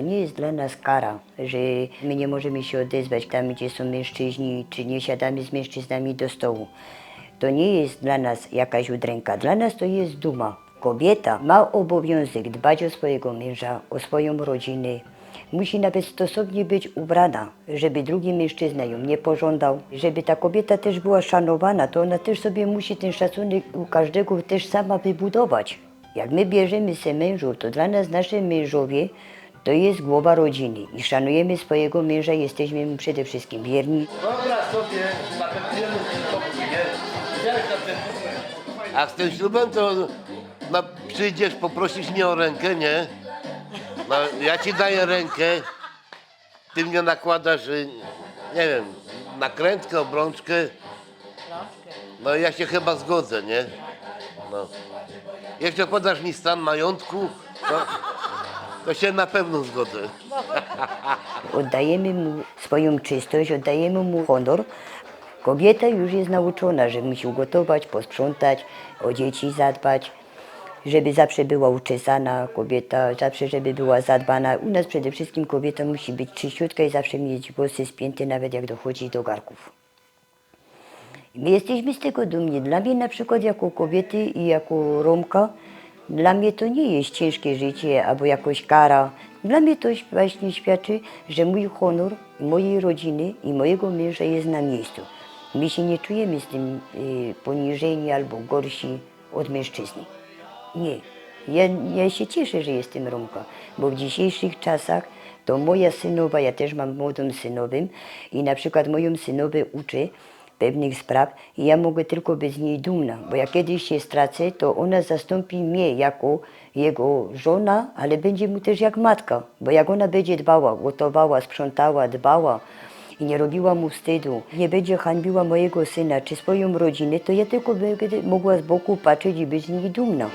nie jest dla nas kara, że my nie możemy się odezwać tam, gdzie są mężczyźni, czy nie siadamy z mężczyznami do stołu. To nie jest dla nas jakaś udręka, dla nas to jest duma. Kobieta ma obowiązek dbać o swojego męża, o swoją rodzinę. Musi nawet stosownie być ubrana, żeby drugi mężczyzna ją nie pożądał. Żeby ta kobieta też była szanowana, to ona też sobie musi ten szacunek u każdego też sama wybudować. Jak my bierzemy se mężów, to dla nas nasze mężowie to jest głowa rodziny i szanujemy swojego męża, jesteśmy mu przede wszystkim wierni. Napędzimy? A z tym ślubem to no, przyjdziesz, poprosisz mnie o rękę, nie? No, ja ci daję rękę, ty mnie nakładasz, y, nie wiem, nakrętkę, obrączkę. No ja się chyba zgodzę, nie? No. Jeśli podasz mi stan majątku, to, to się na pewno zgodzę. Oddajemy mu swoją czystość, oddajemy mu honor. Kobieta już jest nauczona, że musi ugotować, posprzątać, o dzieci zadbać, żeby zawsze była uczesana kobieta, zawsze żeby była zadbana. U nas przede wszystkim kobieta musi być czyściutka i zawsze mieć włosy spięte, nawet jak dochodzi do garków. My jesteśmy z tego dumni. Dla mnie na przykład jako kobiety i jako Romka, dla mnie to nie jest ciężkie życie albo jakoś kara. Dla mnie to właśnie świadczy, że mój honor mojej rodziny i mojego męża jest na miejscu. My się nie czujemy z tym y, poniżeni albo gorsi od mężczyzny. Nie. Ja, ja się cieszę, że jestem Romka, bo w dzisiejszych czasach to moja synowa, ja też mam młodą synowym i na przykład moją synowę uczę pewnych spraw i ja mogę tylko być z niej dumna, bo jak kiedyś się stracę, to ona zastąpi mnie jako jego żona, ale będzie mu też jak matka, bo jak ona będzie dbała, gotowała, sprzątała, dbała, i nie robiła mu wstydu, nie będzie hańbiła mojego syna czy swoją rodzinę, to ja tylko będę mogła z boku patrzeć i być z niej dumna.